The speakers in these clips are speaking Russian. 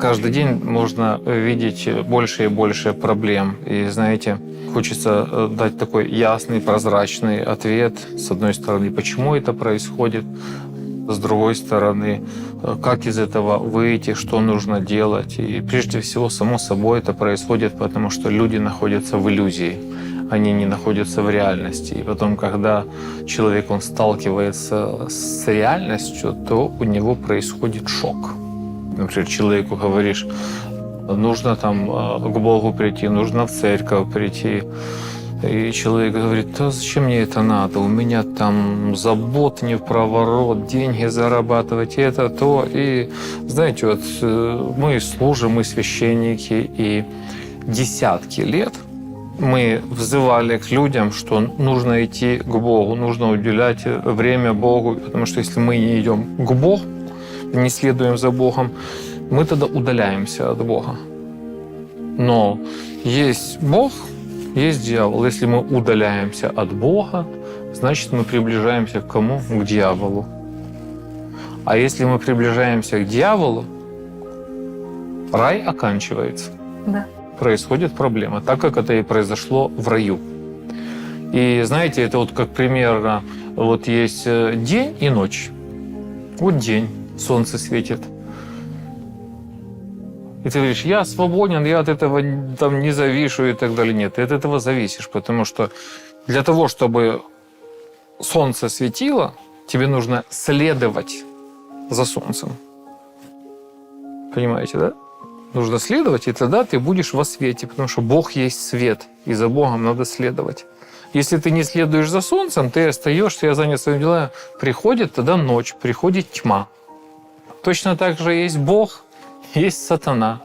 Каждый день можно видеть больше и больше проблем. И, знаете, хочется э, дать такой ясный, прозрачный ответ. С одной стороны, почему это происходит, с другой стороны, э, как из этого выйти, что нужно делать. И прежде всего, само собой, это происходит, потому что люди находятся в иллюзии. Они не находятся в реальности. И потом, когда человек он сталкивается с реальностью, то у него происходит шок. Например, человеку говоришь, нужно там э, к Богу прийти, нужно в церковь прийти. И человек говорит, да зачем мне это надо? У меня там забот не в проворот, деньги зарабатывать, это, то. И знаете, вот э, мы служим, мы священники, и десятки лет мы взывали к людям, что нужно идти к Богу, нужно уделять время Богу, потому что если мы не идем к Богу, не следуем за Богом, мы тогда удаляемся от Бога. Но есть Бог, есть дьявол. Если мы удаляемся от Бога, значит мы приближаемся к кому? К дьяволу. А если мы приближаемся к дьяволу, рай оканчивается. Да. Происходит проблема, так как это и произошло в раю. И знаете, это вот как примерно, вот есть э, день и ночь. Вот день, солнце светит. И ты говоришь, я свободен, я от этого там не завишу и так далее. Нет, ты от этого зависишь, потому что для того, чтобы солнце светило, тебе нужно следовать за солнцем. Понимаете, да? Нужно следовать, и тогда ты будешь во свете, потому что Бог есть свет, и за Богом надо следовать. Если ты не следуешь за солнцем, ты остаешься, я занят своими делами, приходит тогда ночь, приходит тьма. Точно так же есть Бог, есть сатана.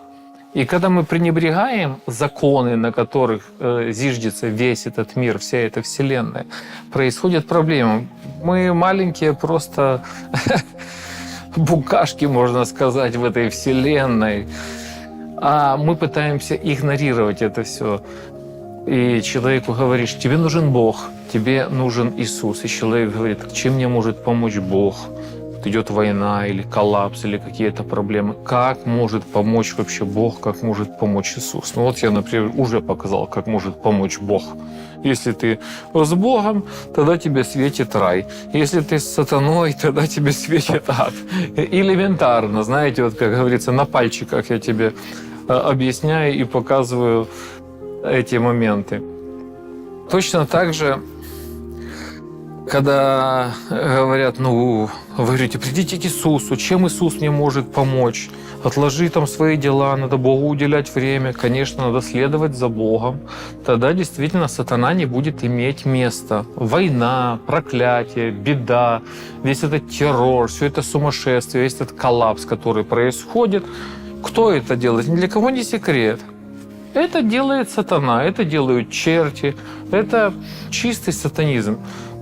И когда мы пренебрегаем законы, на которых э, зиждется весь этот мир, вся эта вселенная, происходит проблема. Мы маленькие просто букашки, можно сказать, в этой вселенной. А мы пытаемся игнорировать это все. И человеку говоришь, тебе нужен Бог, тебе нужен Иисус. И человек говорит, чем мне может помочь Бог? Идет война или коллапс, или какие-то проблемы. Как может помочь вообще Бог, как может помочь Иисус? Ну вот я, например, уже показал, как может помочь Бог. Если ты с Богом, тогда тебе светит рай. Если ты с сатаной, тогда тебе светит ад. Элементарно, знаете, вот как говорится, на пальчиках я тебе э, объясняю и показываю эти моменты. Точно так же когда говорят, ну, вы говорите, придите к Иисусу, чем Иисус мне может помочь? Отложи там свои дела, надо Богу уделять время. Конечно, надо следовать за Богом. Тогда действительно сатана не будет иметь места. Война, проклятие, беда, весь этот террор, все это сумасшествие, весь этот коллапс, который происходит. Кто это делает? Ни для кого не секрет. Это делает сатана, это делают черти, это чистый сатанизм.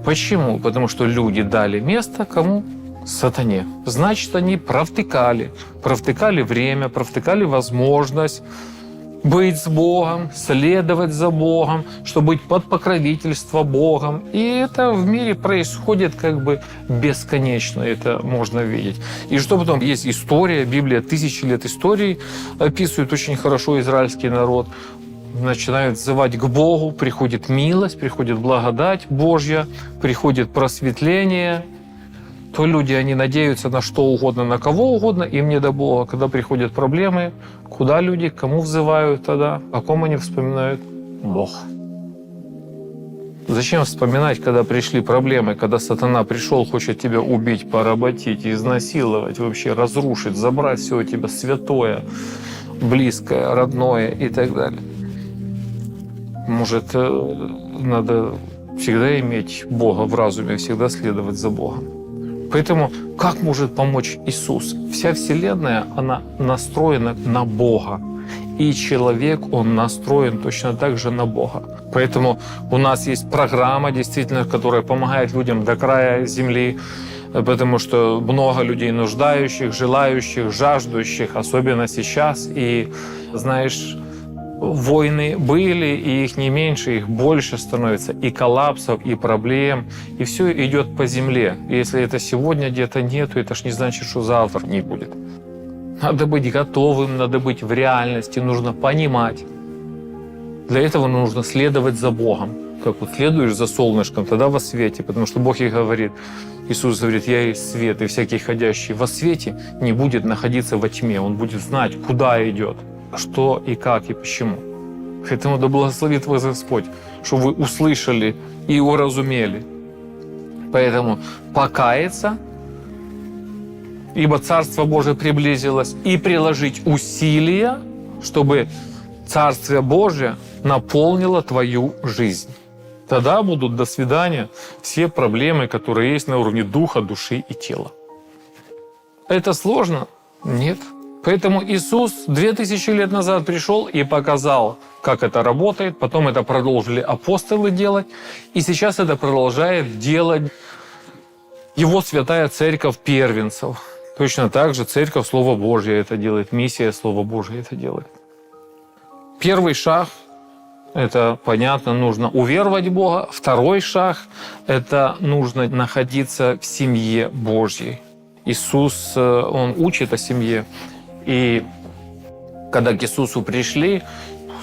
Почему? Потому что люди дали место кому? Сатане. Значит, они провтыкали. Провтыкали время, провтыкали возможность быть с Богом, следовать за Богом, чтобы быть под покровительство Богом. И это в мире происходит как бы бесконечно, это можно видеть. И что потом? Есть история, Библия, тысячи лет истории описывает очень хорошо израильский народ начинают взывать к Богу, приходит милость, приходит благодать Божья, приходит просветление, то люди, они надеются на что угодно, на кого угодно, им не до Бога. Когда приходят проблемы, куда люди, кому взывают тогда, о ком они вспоминают? Бог. Зачем вспоминать, когда пришли проблемы, когда сатана пришел, хочет тебя убить, поработить, изнасиловать, вообще разрушить, забрать все у тебя святое, близкое, родное и так далее. Может, э, надо всегда иметь Бога в разуме, всегда следовать за Богом. Поэтому как может помочь Иисус? Вся Вселенная, она настроена на Бога. И человек, он настроен точно так же на Бога. Поэтому у нас есть программа, действительно, которая помогает людям до края земли, потому что много людей нуждающих, желающих, жаждущих, особенно сейчас. И, знаешь, войны были, и их не меньше, их больше становится, и коллапсов, и проблем, и все идет по земле. И если это сегодня где-то нету, это ж не значит, что завтра не будет. Надо быть готовым, надо быть в реальности, нужно понимать. Для этого нужно следовать за Богом. Как вот следуешь за солнышком, тогда во свете, потому что Бог и говорит, Иисус говорит, я есть свет, и всякий ходящий во свете не будет находиться во тьме, он будет знать, куда идет, что и как и почему. Поэтому да благословит вас Господь, что вы услышали и уразумели. Поэтому покаяться, ибо Царство Божие приблизилось, и приложить усилия, чтобы Царствие Божие наполнило твою жизнь. Тогда будут до свидания все проблемы, которые есть на уровне духа, души и тела. Это сложно? Нет. Поэтому Иисус 2000 лет назад пришел и показал, как это работает. Потом это продолжили апостолы делать. И сейчас это продолжает делать его святая церковь первенцев. Точно так же церковь Слова Божье это делает, миссия Слова Божье это делает. Первый шаг – это, понятно, нужно уверовать в Бога. Второй шаг – это нужно находиться в семье Божьей. Иисус, э, Он учит о семье. И когда к Иисусу пришли,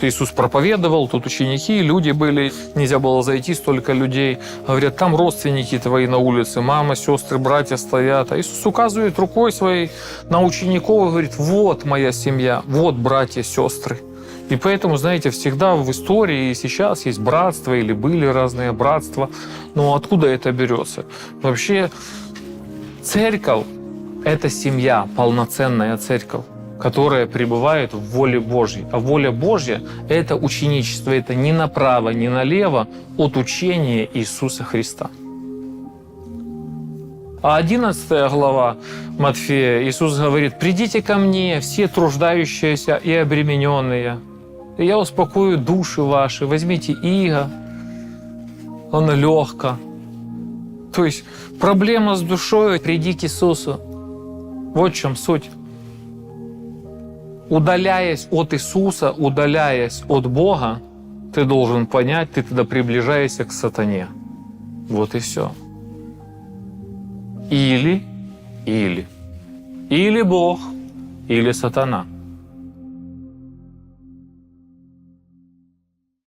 Иисус проповедовал, тут ученики, люди были, нельзя было зайти, столько людей. Говорят, там родственники твои на улице, мама, сестры, братья стоят. А Иисус указывает рукой своей на учеников и говорит, вот моя семья, вот братья, сестры. И поэтому, знаете, всегда в истории и сейчас есть братство или были разные братства. Но откуда это берется? Вообще церковь – это семья, полноценная церковь которая пребывает в воле Божьей. А воля Божья – это ученичество, это не направо, не налево от учения Иисуса Христа. А 11 глава Матфея Иисус говорит, «Придите ко мне, все труждающиеся и обремененные, и я успокою души ваши, возьмите иго, оно легко». То есть проблема с душой – приди к Иисусу. Вот в чем суть удаляясь от Иисуса, удаляясь от Бога, ты должен понять, ты тогда приближаешься к сатане. Вот и все. Или, или, или Бог, или сатана.